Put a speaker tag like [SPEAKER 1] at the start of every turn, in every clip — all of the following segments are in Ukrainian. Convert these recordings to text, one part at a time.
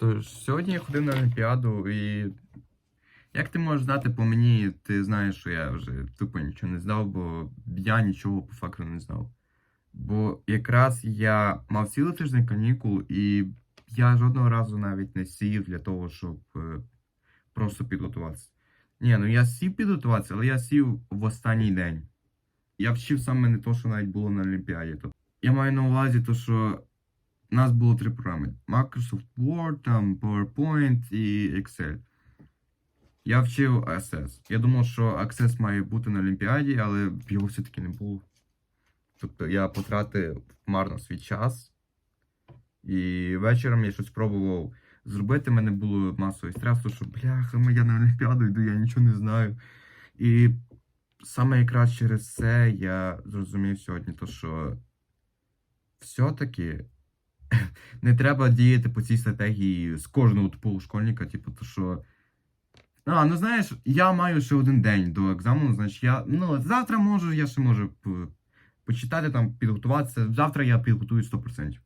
[SPEAKER 1] Тож, сьогодні я ходив на Олімпіаду і. Як ти можеш знати по мені, ти знаєш, що я вже тупо нічого не знав, бо я нічого по факту не знав. Бо якраз я мав цілий тиждень канікул, і я жодного разу навіть не сів для того, щоб е, просто підготуватися. Ні, ну я сів підготуватися, але я сів в останній день. Я вчив саме не то, що навіть було на Олімпіаді. Тобто, я маю на увазі, то, що у нас було три програми: Microsoft Word, там, PowerPoint і Excel. Я вчив Access. Я думав, що Access має бути на Олімпіаді, але його все-таки не було. Тобто я потратив марно свій час. І вечором я щось спробував зробити. У мене було масовий стрес, тому що бляха, я на Олімпіаду йду, я нічого не знаю. І саме якраз через це я зрозумів сьогодні, то що все-таки не треба діяти по цій стратегії з кожного тупого школьника, типу, то що. А, ну знаєш, я маю ще один день до екзамену, значить я. Ну, завтра можу, я ще можу почитати там, підготуватися. Завтра я підготую 100%.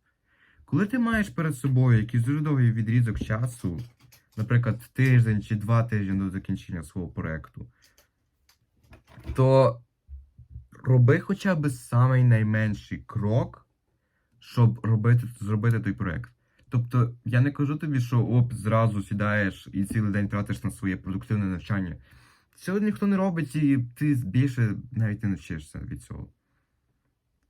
[SPEAKER 1] Коли ти маєш перед собою якийсь дуже довгий відрізок часу, наприклад, тиждень чи два тижні до закінчення свого проєкту, то роби хоча б самий найменший крок, щоб робити, зробити той проєкт. Тобто, я не кажу тобі, що оп, зразу сідаєш і цілий день тратиш на своє продуктивне навчання. Цього ніхто не робить, і ти більше навіть не навчишся від цього.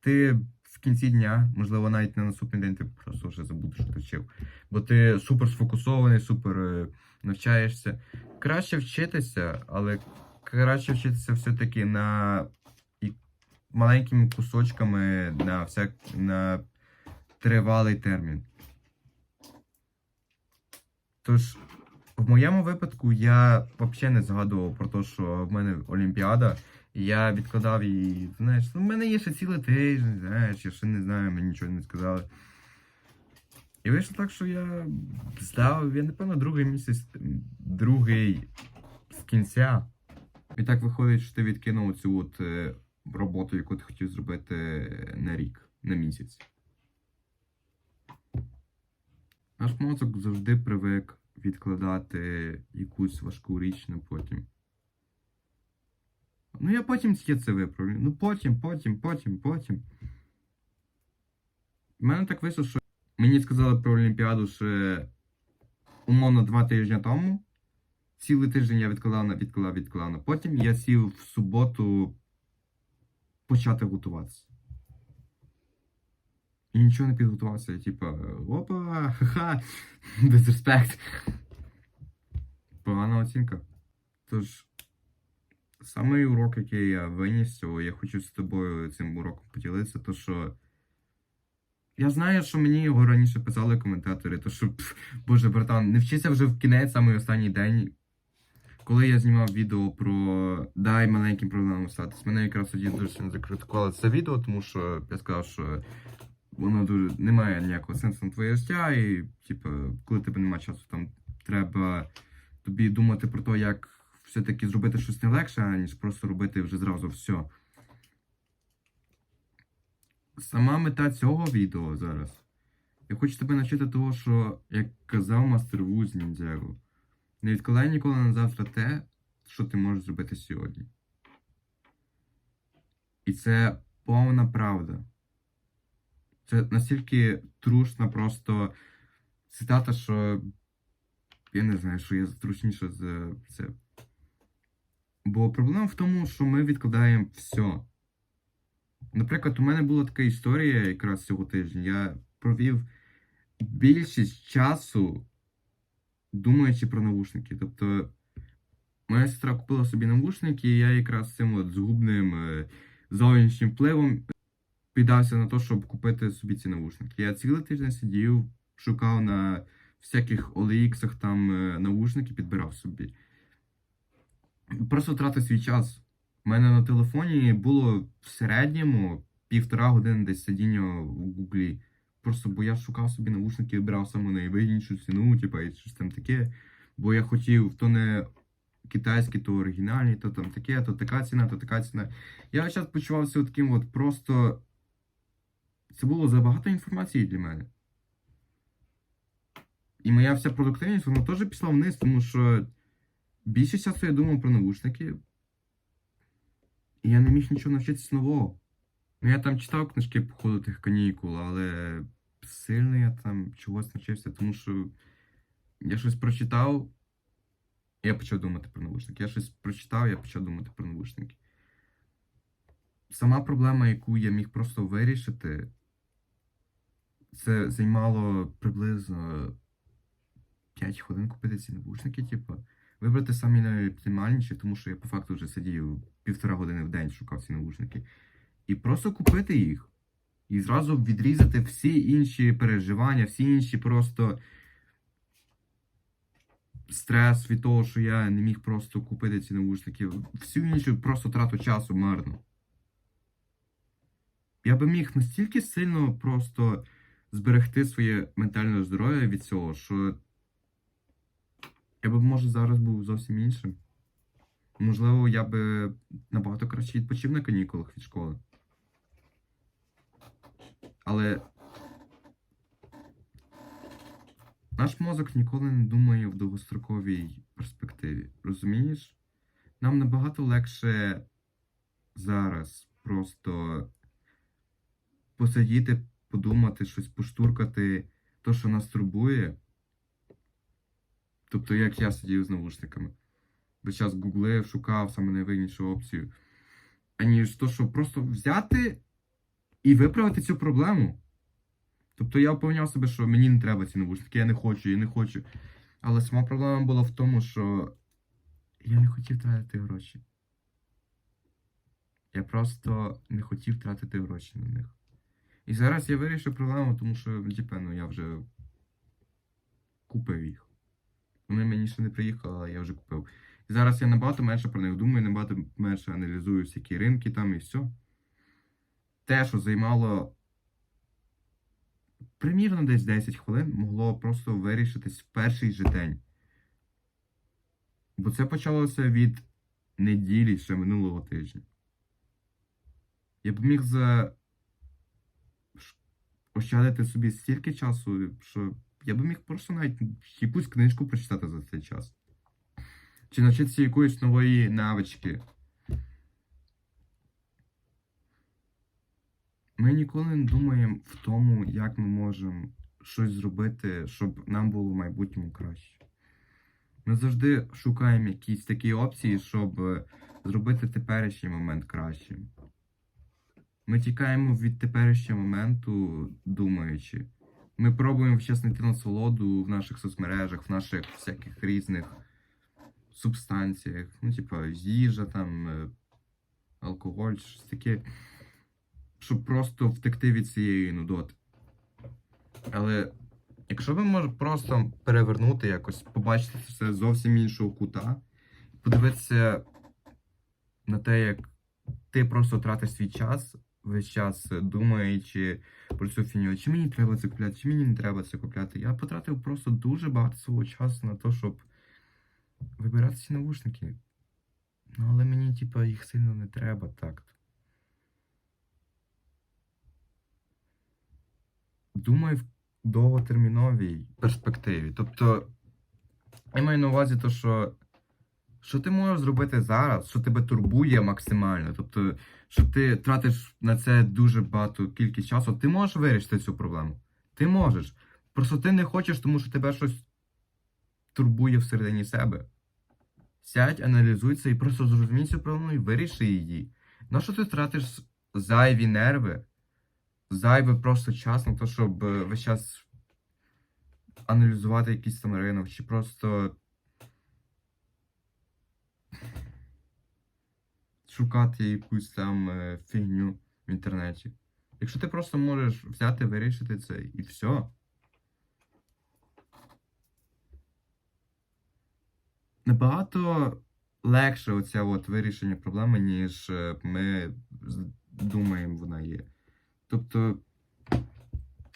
[SPEAKER 1] Ти в кінці дня, можливо, навіть на наступний день ти просто вже забудеш, що ти вчив. Бо ти супер сфокусований, супер е, навчаєшся. Краще вчитися, але краще вчитися все-таки на маленькими кусочками на всяк на тривалий термін. Тож, в моєму випадку я взагалі не згадував про те, що в мене Олімпіада, і я відкладав її. Знаєш, ну, в мене є ще цілий тиждень, знаєш, я ще не знаю, мені нічого не сказали. І вийшло так, що я здав, я напевно, другий місяць, другий з кінця. І так виходить, що ти відкинув цю от е, роботу, яку ти хотів зробити на рік, на місяць. Наш мозок завжди привик відкладати якусь важку річ на потім. Ну, я потім я це виправлю. Ну потім, потім, потім, потім. У мене так вийшло, що мені сказали про Олімпіаду ще умовно два тижні тому. Цілий тиждень я відкладав на відкладав, відкладав. Потім я сів в суботу почати готуватися. І нічого не підготувався. Типа, опа, ха-ха, безреспект. Погана оцінка. Тож, самий урок, який я виніс цього, я хочу з тобою цим уроком поділитися, то що. Я знаю, що мені його раніше писали коментатори, то що, пф, боже, братан, не вчися вже в кінець, самий останній день. Коли я знімав відео про дай маленьким проблемам статись, мене якраз тоді дуже сильно закритикували це відео, тому що я сказав, що воно дуже не має ніякого сенсу на твоє життя, і, типу, коли тебе немає часу, там треба тобі думати про те, як все-таки зробити щось не легше, ніж просто робити вже зразу все. Сама мета цього відео зараз. Я хочу тебе навчити того, що, як казав мастер Вуз Ніндзяго, не відкладай ніколи на завтра те, що ти можеш зробити сьогодні. І це повна правда. Це настільки трушна просто цитата, що я не знаю, що є зручніше за це. Бо проблема в тому, що ми відкладаємо все. Наприклад, у мене була така історія якраз цього тижня. Я провів більшість часу думаючи про навушники. Тобто, моя сестра купила собі навушники, і я якраз цим от згубним е, зовнішнім впливом піддався на те, щоб купити собі ці навушники. Я цілий тиждень сидів, шукав на всяких OLX там е, навушники, підбирав собі. Просто втратив свій час. У мене на телефоні було в середньому півтора години десь сидіння в Гуглі. Просто бо я шукав собі навушники, вибирав саме найвигіднішу ціну, типа, і щось там таке. Бо я хотів то не китайські, то оригінальні, то там таке, то така ціна, то така ціна. Я час почувався таким от просто. Це було забагато інформації для мене. І моя вся продуктивність, вона теж пішла вниз, тому що більше часу я думав про навушники, і я не міг нічого навчитися нового. Ну, я там читав книжки по ходу тих канікул, але сильно я там чогось навчився, тому що я щось прочитав, я почав думати про навушники. Я щось прочитав, я почав думати про навушники. Сама проблема, яку я міг просто вирішити, це займало приблизно 5 хвилин купити ці навушники, типу, вибрати самі найоптимальніші, тому що я по факту вже сидів півтора години в день, шукав ці навушники. І просто купити їх. І зразу відрізати всі інші переживання, всі інші просто стрес від того, що я не міг просто купити ці навушники, всю іншу просто трату часу марно. Я би міг настільки сильно просто зберегти своє ментальне здоров'я від цього, що я би, може, зараз був зовсім іншим. Можливо, я би набагато краще відпочив на канікулах від школи. Але наш мозок ніколи не думає в довгостроковій перспективі. Розумієш? Нам набагато легше зараз просто посидіти, подумати, щось поштуркати, то, що нас турбує. Тобто, як я сидів з навушниками. Весь час гуглив, шукав саме найвигіднішу опцію. Аніж то, що просто взяти і виправити цю проблему. Тобто я впевняв себе, що мені не треба ці навушники, я не хочу, я не хочу. Але сама проблема була в тому, що я не хотів тратити гроші. Я просто не хотів тратити гроші на них. І зараз я вирішив проблему, тому що, типу, ну, я вже купив їх. Вони мені ще не приїхали, але я вже купив. І зараз я набагато менше про них думаю, набагато менше аналізую всякі ринки там і все. Те, що займало примірно десь 10 хвилин, могло просто вирішитись в перший же день. Бо це почалося від неділі ще минулого тижня. Я б міг за ощадити собі стільки часу, що я б міг просто навіть якусь книжку прочитати за цей час. Чи навчитися якоїсь нової навички. Ми ніколи не думаємо в тому, як ми можемо щось зробити, щоб нам було в майбутньому краще. Ми завжди шукаємо якісь такі опції, щоб е, зробити теперішній момент кращим. Ми тікаємо від теперішнього моменту, думаючи. Ми пробуємо вчасно знайти насолоду в наших соцмережах, в наших всяких різних субстанціях. Ну, типа, їжа, там, е, алкоголь, щось таке, щоб просто втекти від цієї нудоти. Але якщо ви можете просто перевернути якось, побачити з зовсім іншого кута, подивитися на те, як ти просто тратиш свій час, весь час думаючи про цю фіню, чи мені треба це купляти, чи мені не треба це купляти. Я потратив просто дуже багато свого часу на те, щоб вибирати ці навушники. Ну, але мені, типа, їх сильно не треба так. Думаю, в довготерміновій перспективі. Тобто, я маю на увазі те, що що ти можеш зробити зараз, що тебе турбує максимально. Тобто, що ти тратиш на це дуже багато кількість часу, ти можеш вирішити цю проблему. Ти можеш. Просто ти не хочеш, тому що тебе щось турбує всередині себе. Сядь, аналізуй це і просто зрозумій цю проблему і виріши її. На що ти тратиш зайві нерви, зайвий просто час на те, щоб е, весь час аналізувати якийсь там ринок, чи просто шукати якусь там е, фігню в інтернеті. Якщо ти просто можеш взяти, вирішити це і все. Набагато легше оця от вирішення проблеми, ніж е, ми думаємо, вона є. Тобто,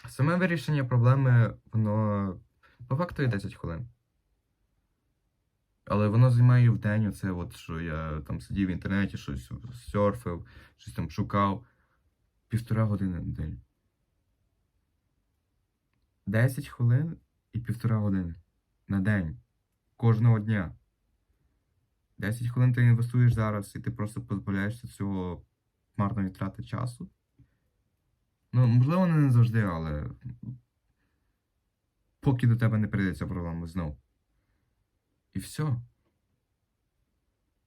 [SPEAKER 1] саме вирішення проблеми, воно по факту є 10 хвилин. Але воно займає в день оце, от, що я там сидів в інтернеті, щось серфив, щось там шукав. Півтора години на день. 10 хвилин, і півтора години на день. Кожного дня. 10 хвилин ти інвестуєш зараз, і ти просто позбавляєшся цього марної трати часу. Ну, можливо, не завжди, але поки до тебе не прийде ця проблема знов. І все.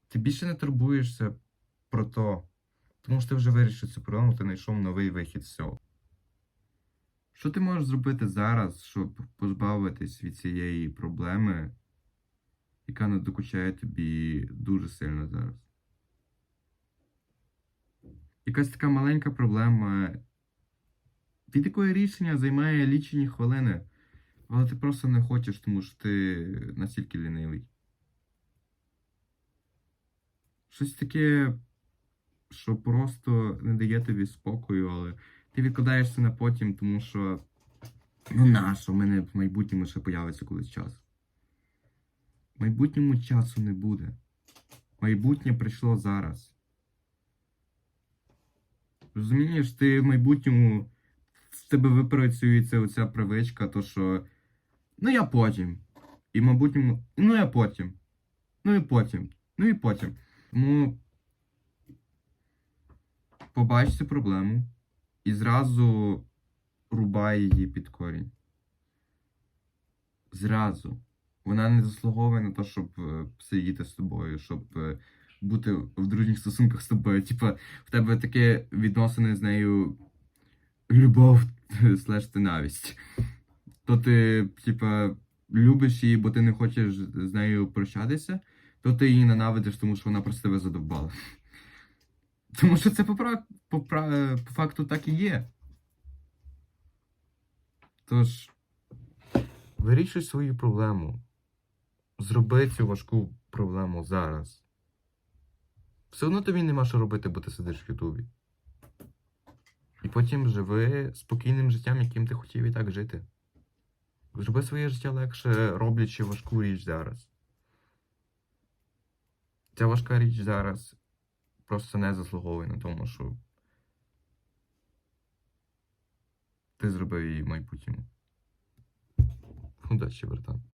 [SPEAKER 1] Ти більше не турбуєшся про то, тому що ти вже вирішив цю проблему, ти знайшов новий вихід з цього. Що ти можеш зробити зараз, щоб позбавитись від цієї проблеми, яка надокучає тобі дуже сильно зараз? Якась така маленька проблема, від якої рішення займає лічені хвилини, але ти просто не хочеш, тому що ти настільки лінивий. Щось таке, що просто не дає тобі спокою, але ти відкладаєш це на потім, тому що ну нащо, в мене в майбутньому ще появиться колись час. В майбутньому часу не буде. Майбутнє прийшло зараз. Розумієш, ти в майбутньому в тебе випрацюється оця привичка, то що ну я потім. І в майбутньому, ну я потім. Ну і потім. Ну і потім. Тому побач цю проблему і зразу рубай її під корінь. Зразу. Вона не заслуговує на те, щоб е, сидіти з тобою, щоб е, бути в дружніх стосунках з тобою. Типа, в тебе таке відносини з нею любов слеш ненависть. То ти, типа, любиш її, бо ти не хочеш з нею прощатися, то ти її ненавидиш, тому що вона просто тебе задовбала. Тому що це по, пра- по, пра- по факту так і є. Тож, вирішуй свою проблему. Зроби цю важку проблему зараз. Все одно тобі нема що робити, бо ти сидиш в Ютубі. І потім живи спокійним життям, яким ти хотів і так жити. Зроби своє життя легше, роблячи важку річ зараз. Ця важка річ зараз просто не заслуговує на тому, що ти зробив її майбутньому. Удачі, братан.